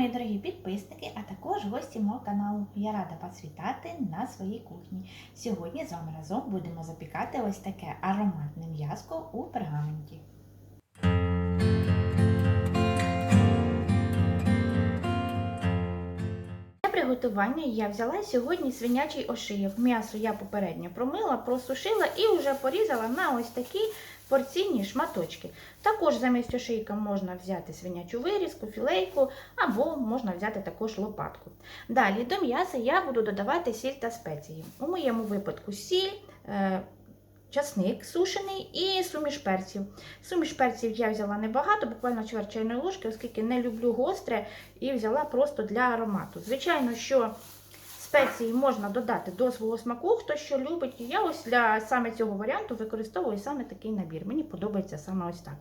мої дорогі підписники, а також гості мого каналу. Я рада вас вітати на своїй кухні. Сьогодні з вами разом будемо запікати ось таке ароматне м'язко у пергаменті. Приготування я взяла сьогодні свинячий ошиєк. М'ясо я попередньо промила, просушила і вже порізала на ось такі порційні шматочки. Також замість ошийка можна взяти свинячу вирізку, філейку або можна взяти також лопатку. Далі до м'яса я буду додавати сіль та спеції. У моєму випадку сіль. Часник сушений і суміш перців. Суміш перців я взяла небагато, буквально чверть чайної ложки, оскільки не люблю гостре, і взяла просто для аромату. Звичайно, що спеції можна додати до свого смаку, хто що любить. Я ось для саме цього варіанту використовую саме такий набір. Мені подобається саме ось так.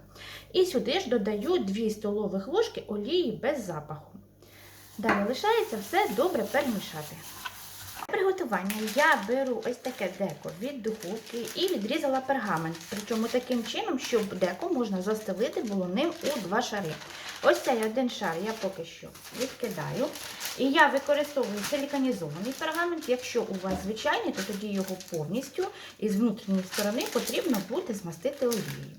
І сюди ж додаю 2 столових ложки олії без запаху. Далі лишається все добре перемішати. Приготування я беру ось таке деко від духовки і відрізала пергамент. Причому таким чином, щоб деко можна застелити було ним у два шари. Ось цей один шар я поки що відкидаю. І я використовую силіканізований пергамент. Якщо у вас звичайний, то тоді його повністю із внутрішньої сторони потрібно буде змастити олією.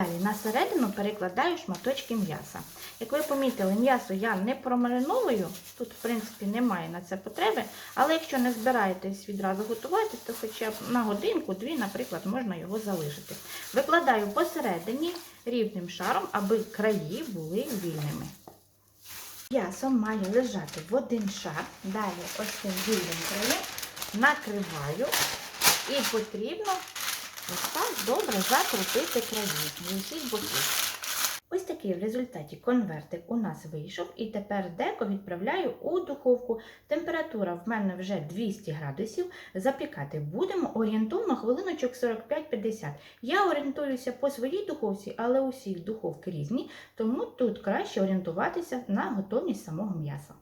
Далі на середину перекладаю шматочки м'яса. Як ви помітили, м'ясо я не промариновую, тут, в принципі, немає на це потреби, але якщо не збираєтесь відразу готувати, то хоча б на годинку-дві, наприклад, можна його залишити. Викладаю посередині рівним шаром, аби краї були вільними. М'ясо має лежати в один шар, далі ось цим вільним краєм накриваю і потрібно ось так добре закрутити краї з усіх боків. Ось такий в результаті конвертик у нас вийшов, і тепер деко відправляю у духовку. Температура в мене вже 200 градусів. Запікати будемо орієнтовно хвилиночок 45-50. Я орієнтуюся по своїй духовці, але усі духовки різні, тому тут краще орієнтуватися на готовність самого м'яса.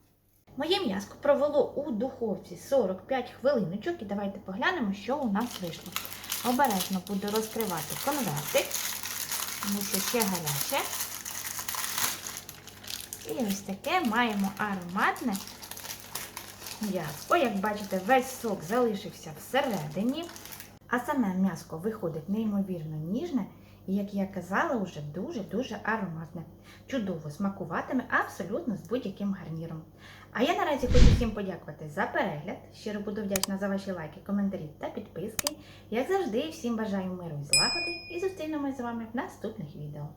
Моє м'яско провело у духовці 45 хвилиночок, і давайте поглянемо, що у нас вийшло. Обережно буду розкривати конвертик, тому що ще гаряче. І ось таке маємо ароматне м'ясо. Як бачите, весь сок залишився всередині, а саме м'яско виходить неймовірно ніжне і, як я казала, вже дуже-дуже ароматне. Чудово смакуватиме абсолютно з будь-яким гарніром. А я наразі хочу всім подякувати за перегляд. Щиро буду вдячна за ваші лайки, коментарі та підписки. Як завжди, всім бажаю миру і злагоди і зустрінемось з вами в наступних відео.